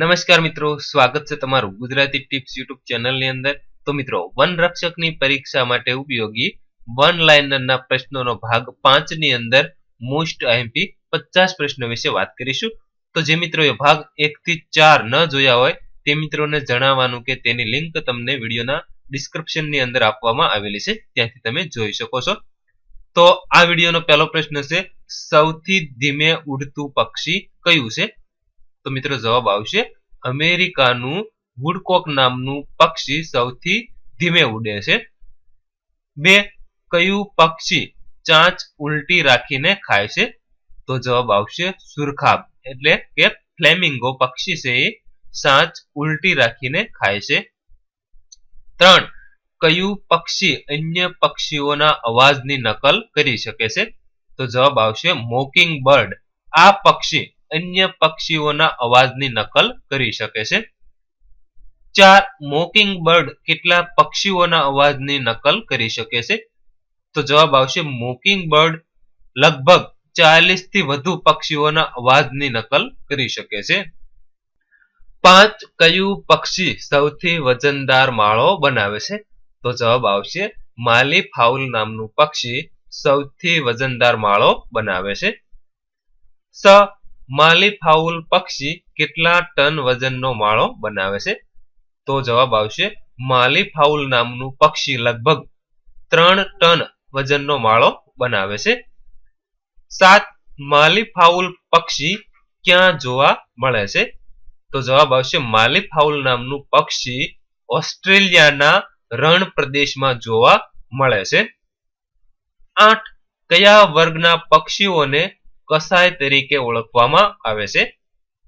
નમસ્કાર મિત્રો, સ્વાગત છે તમારું ગુજરાતી ટિપ્સ યુટ્યુબ ચેનલની અંદર. તો મિત્રો, વન રક્ષકની પરીક્ષા માટે ઉપયોગી વન લાઇનરના પ્રશ્નોનો ભાગ પાંચની અંદર મોસ્ટ આઈએમપી પચાસ પ્રશ્નો વિશે વાત કરીશું. તો જે મિત્રોએ ભાગ એકથી ચાર ન જોયા હોય, તે મિત્રોને જણાવવાનું કે તેની લિંક તમને વિડીયોના ડિસ્ક્રિપ્શનની અંદર આપવામાં આવેલી છે, ત્યાંથી તમે જોઈ શકો છો. તો આ વિડીયોનો પહેલો પ્રશ્ન છે, સૌથી ધીમે ઉડતું પક્ષી કયું છે? તો મિત્રો જવાબ આવશે, અમેરિકાનું વુડકોક નામનું પક્ષી સૌથી ધીમે ઉડે છે. બે, કયું પક્ષી ચાંચ ઉલટી રાખીને ખાય છે? તો જવાબ આવશે સુરખાબ, એટલે કે ફ્લેમિંગો પક્ષી છે એ સાંચ ઉલટી રાખીને ખાય છે. ત્રણ, કયું પક્ષી અન્ય પક્ષીઓના અવાજની નકલ કરી શકે છે? તો જવાબ આવશે મોકિંગ બર્ડ. આ પક્ષી અન્ય પક્ષીઓના અવાજની નકલ કરી શકે છે. ચાર, મોકિંગ બર્ડ કેટલા પક્ષીઓના અવાજની નકલ કરી શકે છે? તો જવાબ આવશે મોકિંગ બર્ડ લગભગ ચાલીસથી વધુ પક્ષીઓના અવાજની નકલ કરી શકે છે. પાંચ, કયું પક્ષી સૌથી વજનદાર માળો બનાવે છે? તો જવાબ આવશે માલી ફાઉલ નામનું પક્ષી સૌથી વજનદાર માળો બનાવે છે. સ માલી ફાઉલ પક્ષી કેટલા ટન વજનનો માળો બનાવે છે? તો જવાબ આવશે, માલી ફાઉલ નામનું પક્ષી લગભગ ત્રણ ટન વજનનો માળો બનાવે છે. સાત, માલી ફાઉલ પક્ષી ક્યાં જોવા મળે છે? તો જવાબ આવશે, માલી ફાઉલ નામનું પક્ષી ઓસ્ટ્રેલિયાના રણ પ્રદેશમાં જોવા મળે છે. આઠ, કયા વર્ગના પક્ષીઓને કસાય તરીકે ઓળખવામાં આવે છે?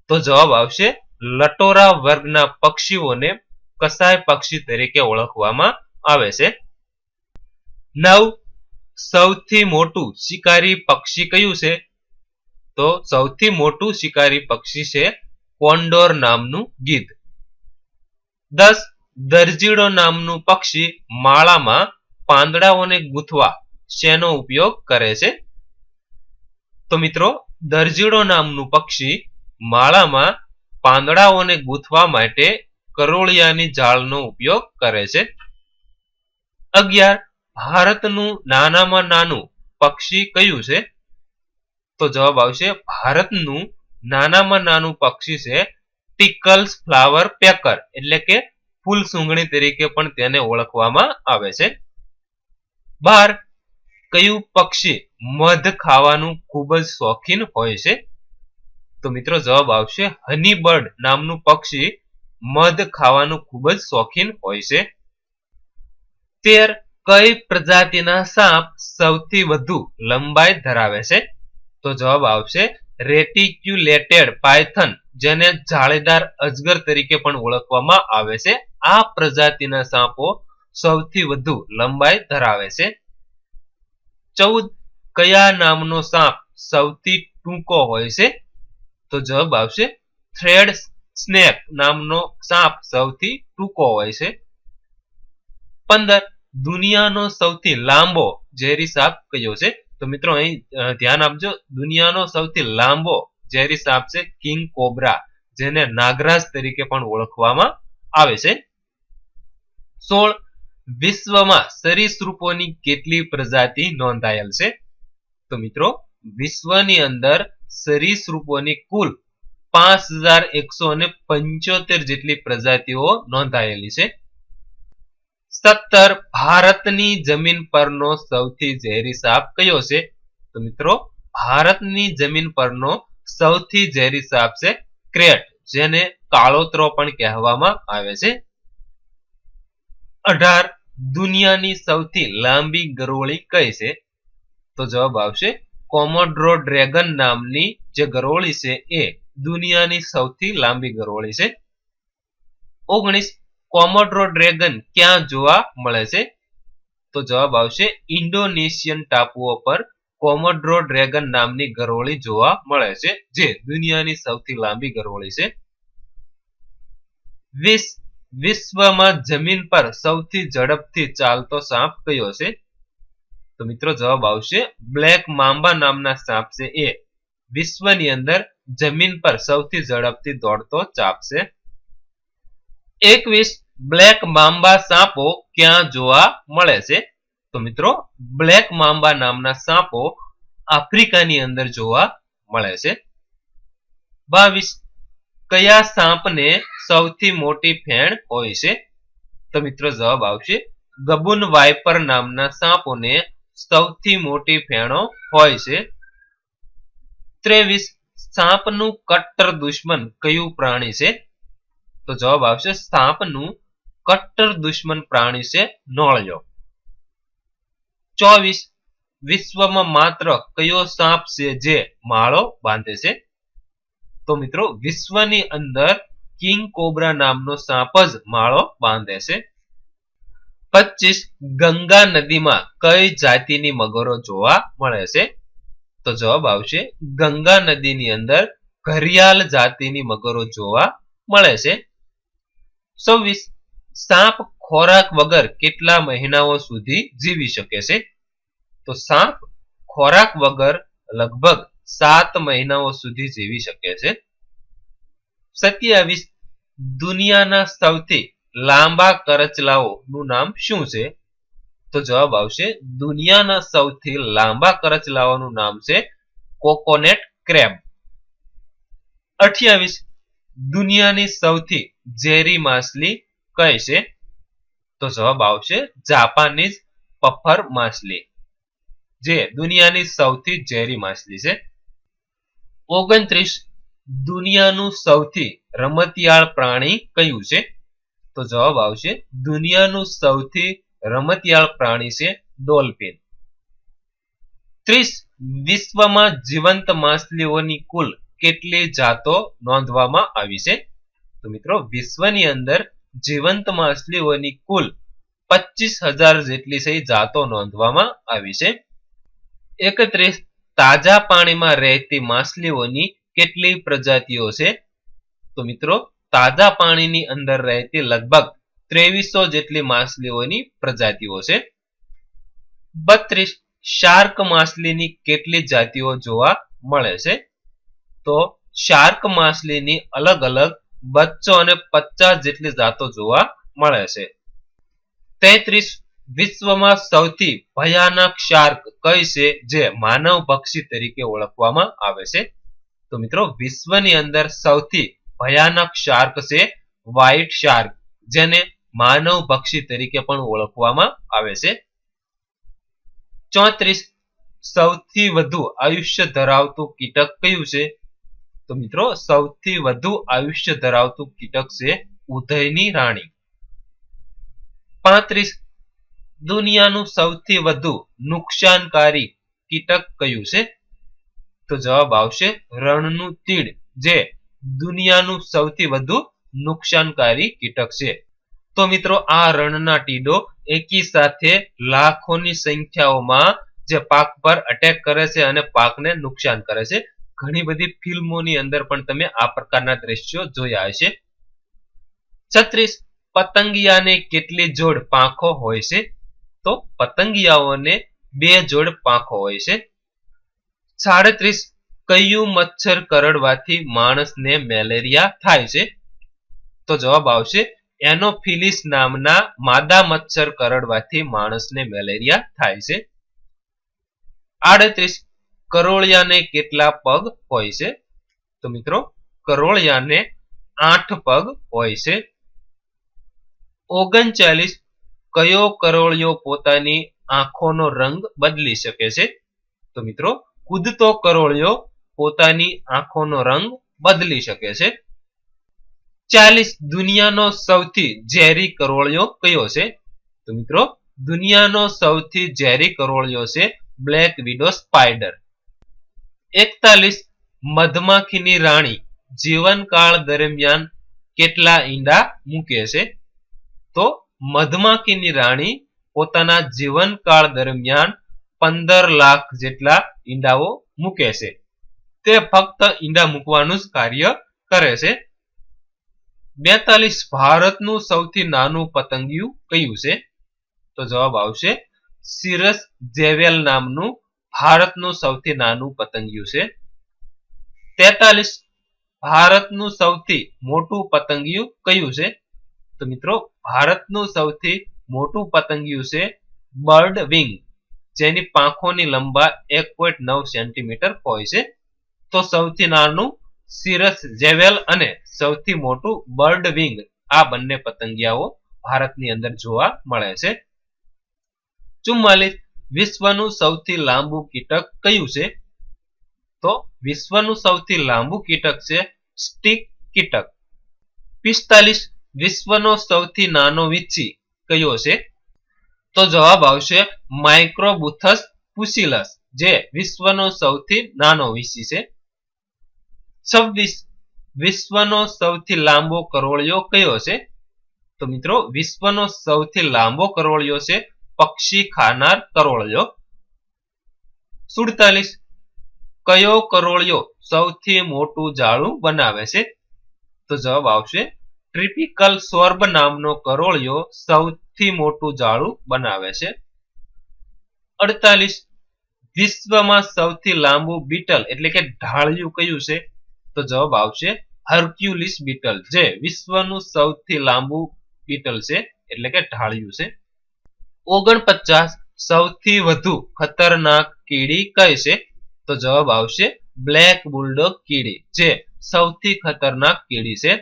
તો જવાબ આવશે, લટોરા વર્ગના પક્ષીઓને કસાય પક્ષી તરીકે ઓળખવામાં આવે છે. નવ, સૌથી મોટું શિકારી પક્ષી કયું છે? તો સૌથી મોટું શિકારી પક્ષી છે કોન્ડોર નામનું ગીધ. દસ, દરજીડો નામનું પક્ષી માળામાં પાંદડાઓને ગૂંથવા શેનો ઉપયોગ કરે છે? તો મિત્રો, દરજીડો નામનું પક્ષી માળામાં પાંદડાઓને ગૂંથવા માટે કરોળિયાની જાળનો ઉપયોગ કરે છે. અગિયાર, ભારતનું નાનામાં નાનું પક્ષી કયું છે? તો જવાબ આવશે, ભારતનું નાનામાં નાનું પક્ષી છે ટીકલ્સ ફ્લાવર પેકર, એટલે કે ફૂલ સૂંઘણી તરીકે પણ તેને ઓળખવામાં આવે છે. બાર, કયું પક્ષી મધ ખાવાનું ખૂબ જ શોખીન હોય છે. તો મિત્રો જવાબ આવશે હનીબર્ડ નામનું પક્ષી મધ ખાવાનું ખૂબ જ શોખીન હોય છે. તેર કઈ પ્રજાતિના સાપ સૌથી વધુ લંબાઈ ધરાવે છે? તો જવાબ આવશે રેટિક્યુલેટેડ પાયથન, જેને જાળીદાર અજગર તરીકે પણ ઓળખવામાં આવે છે. આ પ્રજાતિના સાપો સૌથી વધુ લંબાઈ ધરાવે છે. ચૌદ કયા નામનો સાપ સૌથી ટૂંકો હોય છે? તો જવાબ આવશે થ્રેડ સ્નેક નામનો સાપ સૌથી ટૂંકો હોય છે. પંદર, દુનિયાનો સૌથી લાંબો ઝેરી સાપ કયો છે? તો મિત્રો અહીં ધ્યાન આપજો, દુનિયાનો સૌથી લાંબો ઝેરી સાપ છે કિંગ કોબ્રા, જેને નાગરાજ તરીકે પણ ઓળખવામાં આવે છે. સોળ, વિશ્વમાં સરીસૃપોની કેટલી પ્રજાતિ નોંધાયેલ છે? તો મિત્રો, વિશ્વની અંદર સરીસૃપોની કુલ પાંચ હજાર એકસો ને પંચોતેર જેટલી પ્રજાતિઓ નોંધાયેલી છે. સત્તર ભારતની જમીન પરનો સૌથી ઝેરી સાપ કયો છે? તો મિત્રો, ભારતની જમીન પરનો સૌથી ઝેરી સાપ છે ક્રેટ, જેને કાળોતરો પણ કહેવામાં આવે છે. અઢાર દુનિયાની સૌથી લાંબી ગરોળી કઈ છે? તો જવાબ આવશે કોમોડ્રો ડ્રેગન નામની જે ગરોળી છે એ દુનિયાની સૌથી લાંબી ગરોળી છે. ઓગણીસ, કોમોડ્રો ડ્રેગન ક્યાં જોવા મળે છે? તો જવાબ આવશે ઇન્ડોનેશિયન ટાપુઓ પર કોમોડ્રો ડ્રેગન નામની ગરોળી જોવા મળે છે, જે દુનિયાની સૌથી લાંબી ગરોળી છે. વીસ, વિશ્વમાં જમીન પર સૌથી ઝડપથી ચાલતો સાપ કયો છે? તો મિત્રો જવાબ આવશે બ્લેક મામ્બા નામના સાપ છે એ. વિશ્વની અંદર જમીન પર સૌથી ઝડપથી દોડતો ચાપ છે. એકવીસ, બ્લેક મામ્બા સાપો ક્યાં જોવા મળે છે? તો મિત્રો, બ્લેક મામ્બા નામના સાપો આફ્રિકાની અંદર જોવા મળે છે. બાવીસ, કયા સાપને સૌથી મોટી ફેણ હોય છે? તો મિત્રો જવાબ આવશે ગબુન વાઇપર નામના સાપોને સૌથી મોટી ફેણો હોય છે. ત્રેવીસ સાપનું કટ્ટર દુશ્મન કયું પ્રાણી છે? તો જવાબ આવશે સાપનું કટ્ટર દુશ્મન પ્રાણી છે નોળિયો. ચોવીસ વિશ્વમાં માત્ર કયો સાપ છે જે માળો બાંધે છે? તો મિત્રો વિશ્વની અંદર કિંગ કોબ્રા નામનો સાપ જ માળો બાંધે છે. પચીસ ગંગા નદીમાં કઈ જાતિની મગરો જોવા મળે છે? તો જવાબ આવશે, ગંગા નદીની અંદર ઘરિયાલ જાતિની મગરો જોવા મળે છે. છવ્વીસ, સાપ ખોરાક વગર કેટલા મહિનાઓ સુધી જીવી શકે છે? તો સાપ ખોરાક વગર લગભગ સાત મહિનાઓ સુધી જીવી શકે છે. સત્યાવીસ, દુનિયાના સૌથી લાંબા કરચલાઓ નું નામ શું છે? તો જવાબ આવશે, દુનિયાના સૌથી લાંબા કરચલાઓનું નામ છે કોકોનેટ ક્રેબ. અઠ્યાવીસ, દુનિયાની સૌથી ઝેરી માછલી કઈ છે? તો જવાબ આવશે, જાપાનીઝ પફર માછલી. જે દુનિયાની સૌથી ઝેરી માછલી છે. ઓગણત્રીસ, દુનિયાનું સૌથી રમતિયાળ પ્રાણી કયું છે? તો જવાબ આવશે, દુનિયાનું સૌથી રમતિયાળ પ્રાણી છે ડોલ્ફિન. ત્રીસ, વિશ્વમાં જીવંત માછલીઓની કુલ કેટલી જાતો નોંધવામાં આવી છે? તો મિત્રો, વિશ્વની અંદર જીવંત માછલીઓની કુલ પચીસ હજાર જેટલી છે જાતો નોંધવામાં આવી છે. એકત્રીસ, તાજા પાણીમાં રહેતી માછલીઓની કેટલી પ્રજાતિઓ છે? તો મિત્રો તાજા પાણીની અંદર રહેતી લગભગ ત્રેવીસો જેટલી માછલીઓની પ્રજાતિઓ છે. બત્રીસ શાર્ક માછલીની કેટલી જાતિઓ જોવા મળે છે? તો શાર્ક માછલીની અલગ અલગ બચ્ચો અને પચાસ જેટલી જાતો જોવા મળે છે. તેત્રીસ વિશ્વમાં સૌથી ભયાનક શાર્ક કઈ છે જે માનવ પક્ષી તરીકે ઓળખવામાં આવે છે? તો મિત્રો વિશ્વની અંદર સૌથી ભયાનક શાર્ક છે વ્હાઇટ શાર્ક જેને માનવ પક્ષી તરીકે પણ ઓળખવામાં આવે છે. ચોત્રીસ, સૌથી વધુ આયુષ્ય ધરાવતું કીટક કયું છે? તો મિત્રો, સૌથી વધુ આયુષ્ય ધરાવતું કીટક છે ઉદયની રાણી. પાંત્રીસ, દુનિયાનું સૌથી વધુ નુકસાનકારી કીટક કયું છે? તો જવાબ આવશે રણનું તીડ, જે દુનિયાનું સૌથી વધુ નુકસાનકારી કીટક છે. તો મિત્રો, આ રણના ટીડો એકી સાથે લાખોની સંખ્યાઓમાં જે પાક પર અટેક કરે છે અને પાકને નુકસાન કરે છે. ઘણી બધી ફિલ્મોની અંદર પણ તમે આ પ્રકારના દ્રશ્યો જોયા હશે. છત્રીસ, પતંગિયાને કેટલી જોડ પાંખો હોય છે? તો પતંગિયાઓને બે જોડ પાંખો હોય છે. સાડત્રીસ કયું મચ્છર કરડવાથી માણસને મેલેરિયા થાય છે? તો જવાબ આવશે, એનોફિલિસ નામના માદા મચ્છર કરડવાથી માણસને મેલેરિયા થાય છે. આડત્રીસ, કરોળિયાને કેટલા પગ હોય છે? તો મિત્રો, કરોળિયાને આઠ પગ હોય છે. ઓગણચાલીસ, કયો કરોળિયો પોતાની આંખોનો રંગ બદલી શકે છે? તો મિત્રો, કૂદતો કરોળિયો પોતાની આંખોનો રંગ બદલી શકે છે. ચાલીસ દુનિયાનો સૌથી ઝેરી કરોળિયો કયો છે? તો મિત્રો, દુનિયાનો સૌથી ઝેરી કરોળિયો છે બ્લેક વિડો સ્પાઈડર એકતાલીસ મધમાખીની રાણી જીવનકાળ દરમિયાન કેટલા ઈંડા મૂકે છે? તો મધમાખીની રાણી પોતાના જીવનકાળ દરમિયાન પંદર લાખ જેટલા ઈંડાઓ મૂકે છે. તે ફક્ત ઈંડા મૂકવાનું જ કાર્ય કરે છે. બેતાલીસ ભારતનું સૌથી નાનું પતંગિયું કયું છે? તો જવાબ આવશે સિરસ જેવેલ નામનું ભારતનું સૌથી નાનું પતંગિયું છે. તેતાલીસ ભારતનું સૌથી મોટું પતંગિયું કયું છે? તો મિત્રો, ભારતનું સૌથી મોટું પતંગિયું છે બર્ડ વિંગ, જેની પાંખોની લંબાઈ એક પોઈન્ટ નવ સેન્ટીમીટર હોય છે. તો સૌથી નાનું સિરસ જેવેલ અને સૌથી મોટું બર્ડ વિંગ આ બંને પતંગિયાઓ ભારતની અંદર જોવા મળે છે. ચુમ્માલીસ, વિશ્વનું સૌથી લાંબુ કીટક કયું છે? તો વિશ્વનું સૌથી લાંબુ કીટક છે સ્ટીક કીટક. પિસ્તાલીસ, વિશ્વનો સૌથી નાનો વિચ્છી કયો છે? તો જવાબ આવશે માઇક્રોબુથસ પુસિલસ જે વિશ્વનો સૌથી નાનો વિચી છે. છવ્વીસ વિશ્વનો સૌથી લાંબો કરોળિયો કયો છે? તો મિત્રો, વિશ્વનો સૌથી લાંબો કરોળિયો છે પક્ષી ખાનાર કરોળિયો. સુડતાલીસ, કયો કરોળિયો સૌથી મોટું જાળું બનાવે છે? તો જવાબ આવશે, ટ્રિપિકલ સ્વર્બ નામનો કરોળિયો સૌથી મોટું જાળું બનાવે છે. અડતાલીસ, વિશ્વમાં સૌથી લાંબુ બીટલ એટલે કે ઢાળિયું કયું છે? તો જવાબ આવશે હર્ક્યુલિસ બીટલ, જે વિશ્વનું સૌથી લાંબુ બીટલ છે, એટલે કે ઢાળિયું છે. ઓગણપચાસ સૌથી વધુ ખતરનાક કીડી કઈ છે? તો જવાબ આવશે બ્લેક બુલડોગ કીડી, જે સૌથી ખતરનાક કીડી છે.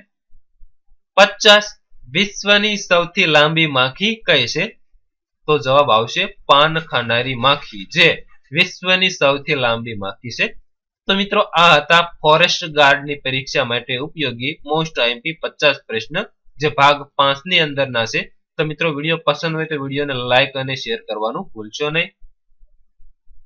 પચાસ વિશ્વની સૌથી લાંબી માખી કઈ છે? તો જવાબ આવશે પાન ખાનારી માખી, જે વિશ્વની સૌથી લાંબી માખી છે. તો મિત્રો, આ હતા ફોરેસ્ટ ગાર્ડની પરીક્ષા માટે ઉપયોગી મોસ્ટ આઈએમપી પચાસ પ્રશ્ન, જે ભાગ પાંચની અંદરના છે. તો મિત્રો, વીડિયો પસંદ હોય તો વિડીયોને લાઈક અને શેર કરવાનું ભૂલશો નહીં.